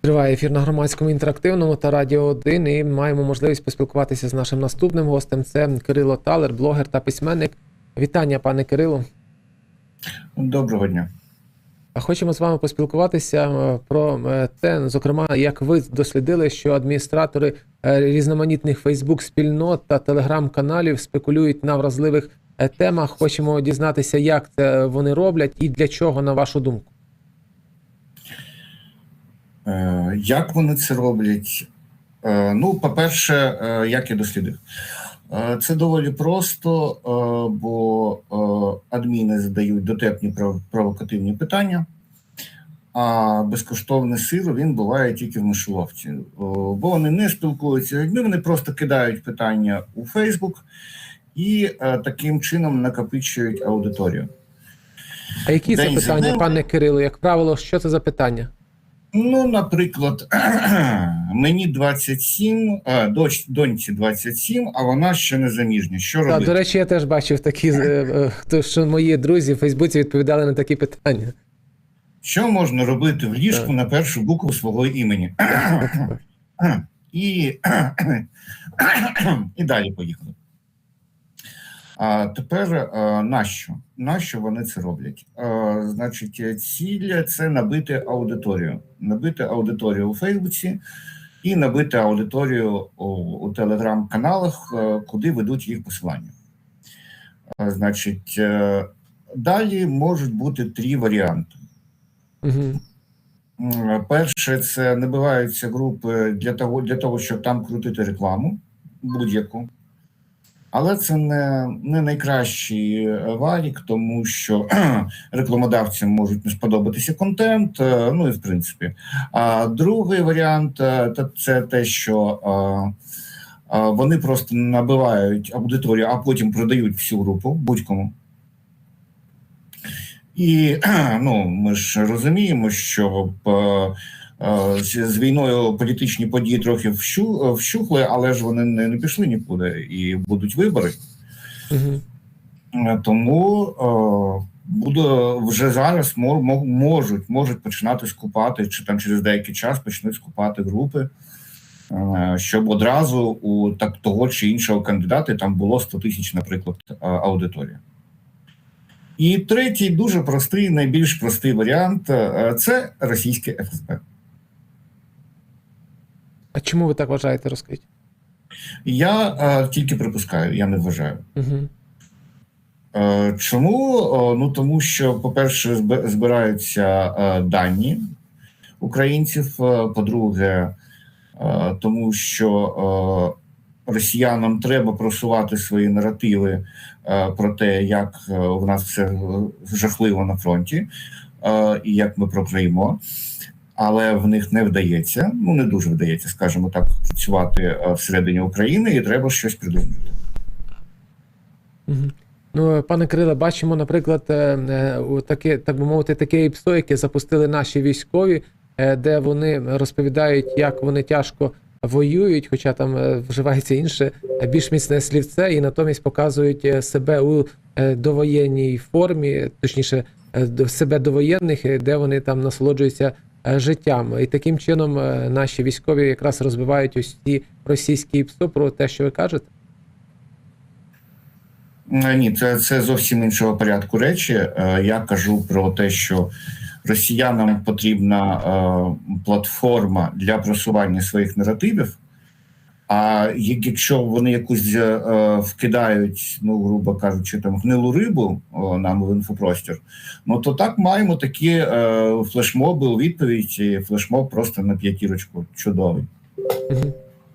Триває ефір на громадському інтерактивному та радіо 1 і маємо можливість поспілкуватися з нашим наступним гостем. Це Кирило Талер, блогер та письменник. Вітання, пане Кирило. Доброго дня. А Хочемо з вами поспілкуватися е, про е, те, зокрема, як ви дослідили, що адміністратори е, різноманітних Фейсбук-спільнот та телеграм-каналів спекулюють на вразливих темах. Хочемо дізнатися, як це вони роблять і для чого, на вашу думку. Е, Як вони це роблять? Е, Ну, по-перше, е, як я дослідив, це доволі просто, бо адміни задають дотепні провокативні питання, а безкоштовний сир він буває тільки в мишоловці. Бо вони не спілкуються з людьми, вони просто кидають питання у Фейсбук і таким чином накопичують аудиторію. А які це День питання, пане Кирило? Як правило, що це за питання? Ну, наприклад, мені 27, а, доч, доньці 27, а вона ще не заміжня. Що робити? до речі, я теж бачив такі, е, е, що мої друзі в Фейсбуці відповідали на такі питання. Що можна робити в ліжку Так. на першу букву свого імені? І, і далі поїхали. А тепер е, нащо? Нащо вони це роблять? Е, Значить, ціль це набити аудиторію. Набити аудиторію у Фейсбуці і набити аудиторію у, у телеграм-каналах, е, куди ведуть їх посилання. Значить, далі можуть бути три варіанти. Угу. Перше, це набиваються групи для того, для того, щоб там крутити рекламу будь-яку. Але це не, не найкращий е, варік, тому що рекламодавцям можуть не сподобатися контент. е, Ну і в принципі. А другий варіант е, це те, що вони просто набивають аудиторію, а потім продають всю групу будь-кому. І ну, ми ж розуміємо, що з, з війною політичні події трохи вщу, вщухли, але ж вони не, не пішли нікуди і будуть вибори. Угу. Е, Тому е, буде вже зараз мо- мо- можуть, можуть починати скупати, чи там через деякий час почнуть скупати групи, е, щоб одразу у так того чи іншого кандидата там було 100 тисяч, наприклад, е, аудиторія. І третій, дуже простий, найбільш простий варіант е, це російське ФСБ. А чому ви так вважаєте, розкажіть? Я е, тільки припускаю, я не вважаю. Угу. Е, Чому? Е, Ну тому що, по-перше, збираються е, дані українців. е, По-друге, е, тому що е, росіянам треба просувати свої наративи е, про те, як е, в нас все е, жахливо на фронті, е, і як ми програємо. Але в них не вдається, ну не дуже вдається, скажімо так, працювати е, всередині України, і треба щось придумати. Ну, е, пане Кириле, бачимо, наприклад, е, таке, так би мовити, таке ІПСО, яке запустили наші військові, де вони розповідають, як вони тяжко воюють, хоча там вживається інше, більш міцне слівце, і натомість показують себе у довоєнній формі, точніше, себе довоєнних, де вони там насолоджуються життям. І таким чином е, наші військові якраз розбивають ось ці російські ПСО про те, що ви кажете. Е, Ні, це, це зовсім іншого порядку речі. Е, Я кажу про те, що росіянам потрібна е, платформа для просування своїх наративів. А якщо вони якусь е, вкидають, ну грубо кажучи, там гнилу рибу нам в інфопростір, ну то так маємо такі е, флешмоби у відповідь, і флешмоб просто на п'ятірочку чудовий.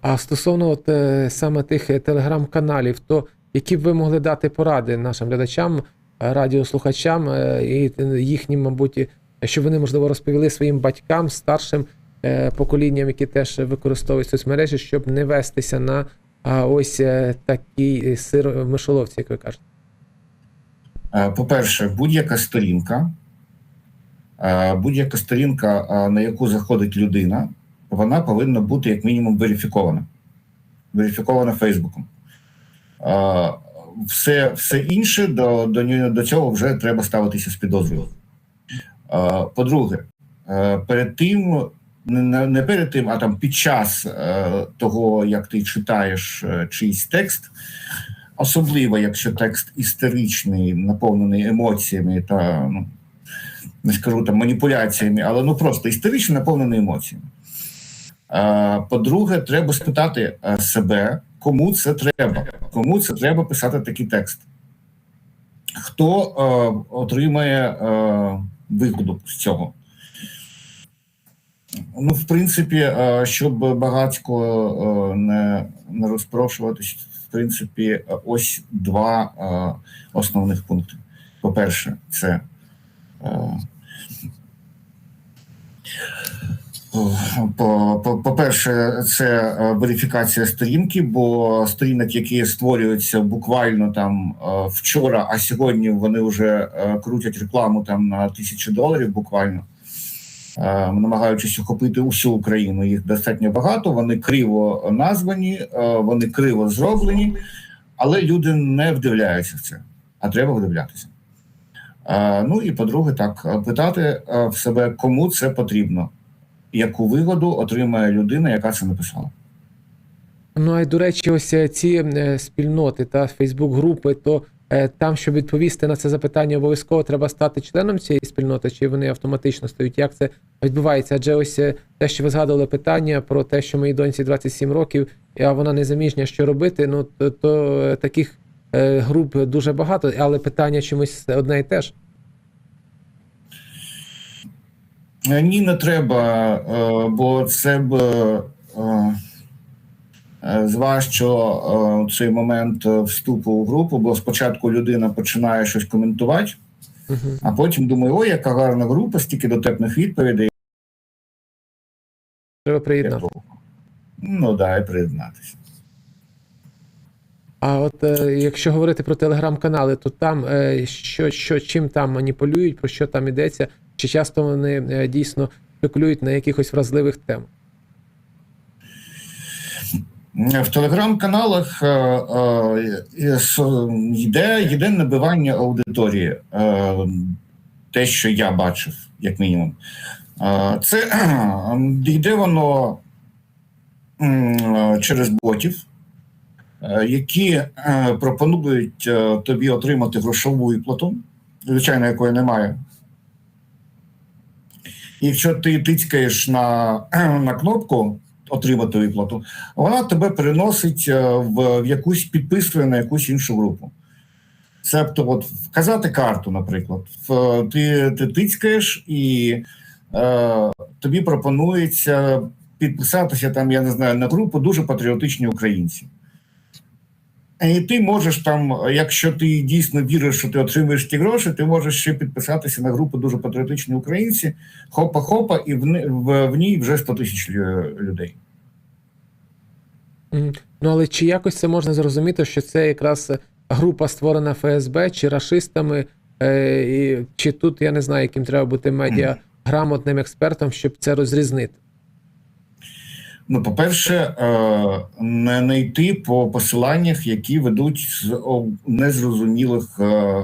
А стосовно от, е, саме тих е, телеграм-каналів, то які б ви могли дати поради нашим глядачам, е, радіослухачам е, і е, їхнім, мабуть, щоб вони, можливо, розповіли своїм батькам, старшим е, поколінням, які теж використовують соцмережі, щоб не вестися на ось е, такий сир мишоловці, як ви кажете. Е, По-перше, будь-яка сторінка, е, будь-яка сторінка, е, на яку заходить людина, вона повинна бути як мінімум верифікована. Верифікована Фейсбуком. Е, Все, все інше до, до, до цього вже треба ставитися з підозрою. Е, По-друге, е, перед тим, не, не, перед тим, а там під час е, того, як ти читаєш е, чийсь текст, особливо якщо текст історичний, наповнений емоціями та ну, не скажу там маніпуляціями, але ну просто історично наповнений емоціями. Е, По-друге, треба спитати е, себе, кому це треба, кому це треба писати такий текст. Хто е, отримає е, вигоду з цього? Ну, в принципі, е, щоб багатько е, не, не розпрошуватись, в принципі, ось два е, основних пункти. По-перше, це по- по- По-перше, це верифікація сторінки, бо сторінок, які створюються буквально там вчора, а сьогодні вони вже крутять рекламу там на тисячі доларів буквально, намагаючись охопити усю Україну. Їх достатньо багато, вони криво названі, е, вони криво зроблені, але люди не вдивляються в це, а треба вдивлятися. Е, Ну і по-друге, так е, питати е, в себе, кому це потрібно яку вигоду отримає людина, яка це написала. Ну а й до речі, ось е, ці е, спільноти та Фейсбук-групи, то е, там, щоб відповісти на це запитання, обов'язково треба стати членом цієї спільноти, чи вони автоматично стають? Як це відбувається? Адже ось е, те, що ви згадували питання про те, що моїй доньці 27 років, а вона не заміжня, що робити. Ну то, то е, таких е, груп дуже багато, але питання чомусь одне і те ж. Е, Ні, не треба, е, бо це б е, е, зважчо е, цей момент е, вступу у групу, бо спочатку людина починає щось коментувати, Угу. а потім думає, ой, яка гарна група, стільки дотепних відповідей. Треба приєднати. Ну да, і приєднатися. А от е, якщо говорити про телеграм-канали, то там е, що, що чим там маніпулюють, про що там йдеться, чи часто вони е, дійсно спекулюють на якихось вразливих темах? В телеграм-каналах е, е, йде, йде набивання аудиторії, е, те, що я бачив, як мінімум. Це йде воно через ботів, які пропонують тобі отримати грошову виплату, звичайно, якої немає. Якщо ти тицькаєш на, на кнопку отримати виплату, вона тебе переносить е, в, в якусь підписує на якусь іншу групу. Себто, от вказати карту, наприклад, ти, ти тицькаєш і е, тобі пропонується підписатися там, я не знаю, на групу дуже патріотичні українці. І ти можеш там, якщо ти дійсно віриш, що ти отримуєш ті гроші, ти можеш ще підписатися на групу дуже патріотичні українці, хопа-хопа, і в, в, в ній вже 100 тисяч людей. Ну але чи якось це можна зрозуміти, що це якраз група створена ФСБ чи рашистами, е, чи тут я не знаю, яким треба бути медіа грамотним експертом, щоб це розрізнити? Ну, по-перше, е, не, не йти по посиланнях, які ведуть з незрозумілих е,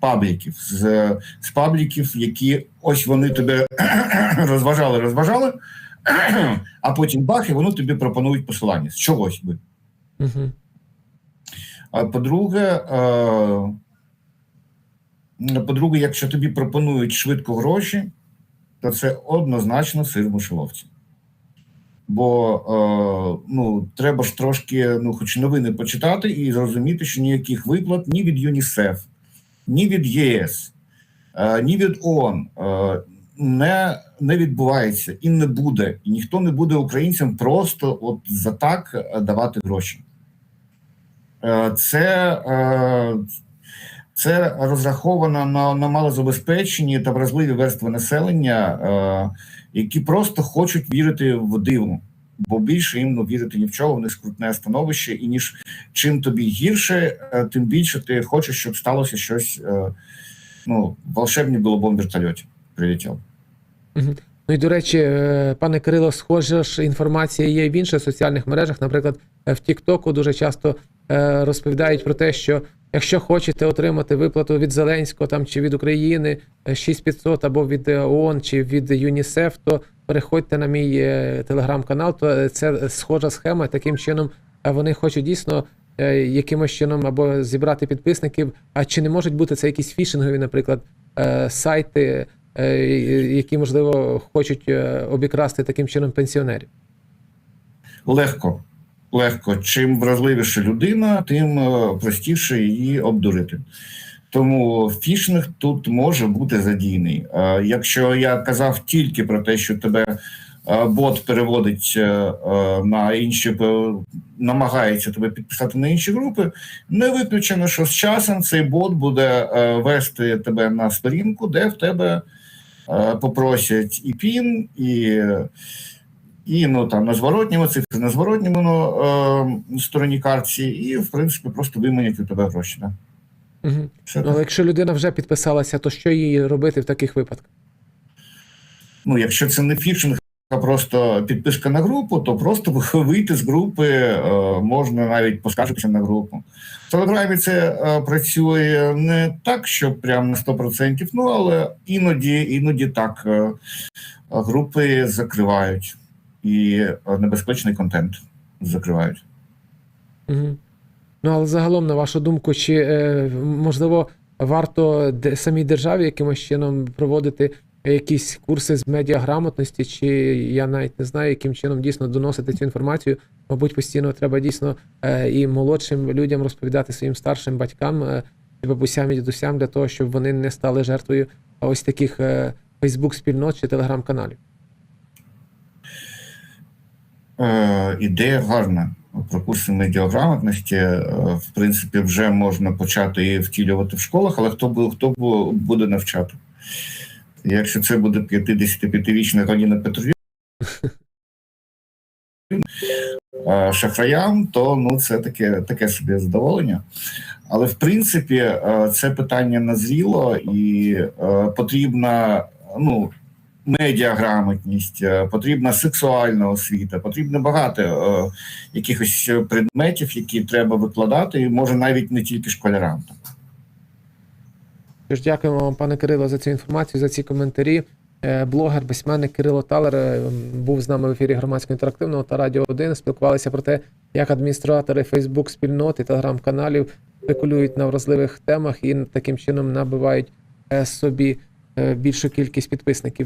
пабліків, з, з пабліків, які ось вони тебе розважали, розважали, а потім бах, і вони тобі пропонують посилання з чогось би. Угу. А по-друге, е, по-друге, якщо тобі пропонують швидко гроші, то це однозначно сир в мишоловці. Бо е, ну, треба ж трошки, ну, хоч новини почитати і зрозуміти, що ніяких виплат ні від ЮНІСЕФ, ні від ЄС, е, ні від ООН е, не, не відбувається і не буде. І ніхто не буде українцям просто от за так е, давати гроші. Е, Це, е, це розраховано на, на малозабезпечені та вразливі верстви населення, е, які просто хочуть вірити в диво, бо більше їм ну, вірити ні в чого, в них скрутне становище, і ніж чим тобі гірше, е, тим більше ти хочеш, щоб сталося щось е, ну, волшебний голубом вертольоті прилетів. Угу. Ну і до речі, е, пане Кирило, схожа ж інформація є в інших соціальних мережах. Наприклад, в Тіктоку дуже часто е, розповідають про те, що якщо хочете отримати виплату від Зеленського там чи від України е, 6500 або від е, ООН чи від ЮНІСЕФ, то переходьте на мій е, телеграм-канал. То е, це схожа схема. Таким чином е, вони хочуть дійсно е, якимось чином або зібрати підписників. А чи не можуть бути це якісь фішингові, наприклад, е, сайти, е, які можливо хочуть е, обікрасти таким чином пенсіонерів? Легко. Легко. Чим вразливіша людина, тим е, простіше її обдурити. Тому фішинг тут може бути задійний. Е, Якщо я казав тільки про те, що тебе е, бот переводить на інші, намагається тебе підписати на інші групи, не виключено, що з часом цей бот буде вести тебе на сторінку, де в тебе попросять і пін, і і ну там на зворотньому цифрі, на зворотньому ну, е, стороні картці, і в принципі просто виманять у тебе гроші. Да? Угу. Все Ну, так. але якщо людина вже підписалася, то що їй робити в таких випадках? Ну, якщо це не фішинг, а просто підписка на групу, то просто вийти з групи е, можна навіть поскаржитися на групу. В Телеграмі це е, працює не так, що прям на 100%, ну але іноді, іноді так е, групи закривають і е, небезпечний контент закривають. Угу. Ну, але загалом, на вашу думку, чи е, можливо варто самій державі якимось чином проводити якісь курси з медіаграмотності, чи я навіть не знаю, яким чином дійсно доносити цю інформацію. Мабуть, постійно треба дійсно е, і молодшим людям розповідати своїм старшим батькам, і бабусям і дідусям для того, щоб вони не стали жертвою ось таких е, Фейсбук-спільнот чи телеграм-каналів. Е, ідея гарна. Про курси медіаграмотності, е, в принципі, вже можна почати і втілювати в школах, але хто бу- хто буде навчати? Якщо це буде 55-річна Галіна Петрівна е, шахраям, то ну це таке, таке собі задоволення. Але в принципі, це питання назріло і потрібна ну, медіаграмотність, е, потрібна сексуальна освіта, потрібно багато е, якихось предметів, які треба викладати, і може навіть не тільки школярам. Тож дякуємо вам, пане Кирило, за цю інформацію, за ці коментарі. Е, Блогер, письменник Кирило Талер е, був з нами в ефірі громадського інтерактивного та Радіо 1. Спілкувалися про те, як адміністратори Фейсбук спільноти, телеграм-каналів спекулюють на вразливих темах і таким чином набивають е, собі е, більшу кількість підписників.